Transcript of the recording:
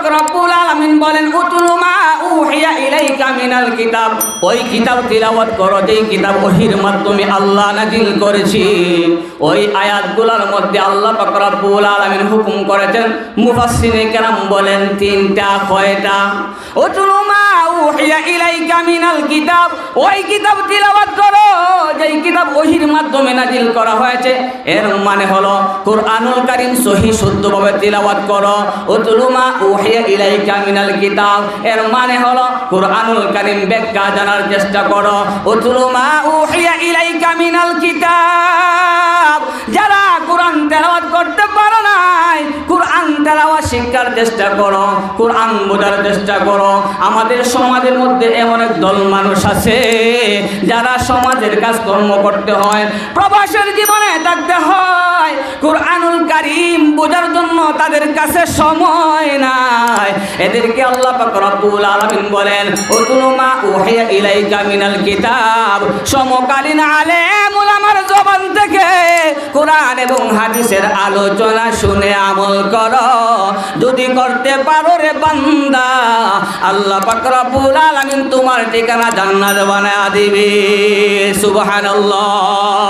পাক রব্বুল আলামিন বলেন, উতুলু মা উহিয়া ইলাইকা মিনাল কিতাব। ওই কিতাব তিলাওয়াত করো, যেই কিতাব ওহির মাধ্যমে আল্লাহ ওই আয়াতগুলোর মধ্যে আল্লাহ পাক রব্বুল আলামিন হুকুম করেছেন মুফাসসিনে কেরাম বলেন, তিনটা কয়টা? উতুলু মা উহিয়া ইলাইকা মিনাল কিতাব। ওই কিতাব তিলাওয়াত করো ওহির মাধ্যমে নাজিল করা হয়েছে। এর মানে হলো, কোরআনুল কারীম সহি শুদ্ধভাবে তিলাওয়াত করো। উতলু মা উহিয়া ইলাইকা মিনাল কিতাব। এর মানে হলো, কোরআনুল কারীম ব্যাখ্যা জানার চেষ্টা করো। উতলু মা উহিয়া ইলাইকা মিনাল কিতাব। যারা কোরআন তেলাওয়াত করতে পারো নাই, কোরআন শিক্ষার চেষ্টা করো, কোরআন বোঝার চেষ্টা করো। আমাদের সমাজের মধ্যে এমন এক দল মানুষ আছে, যারা সমাজের কাজকর্ম করতে হয়, প্রবাসের জীবনে থাকতে হয়। কোরআনুল কারীম বোঝার জন্য তাদের কাছে সময় নাই। এদেরকে আল্লাহ পাক রব্বুল আলামিন বলেন উতলু মা উহিয়া ইলাইকা মিনাল কিতাব। সমকালীন আলেম কোরআন এবং হাদিসের আলোচনা শুনে আমল কর। যদি করতে পারো রে বান্দা, আল্লাহ পাক রব্বুল আলামিন তোমার ঠিকানা জান্নাত বানায় দিবে। সুবহানাল্লাহ।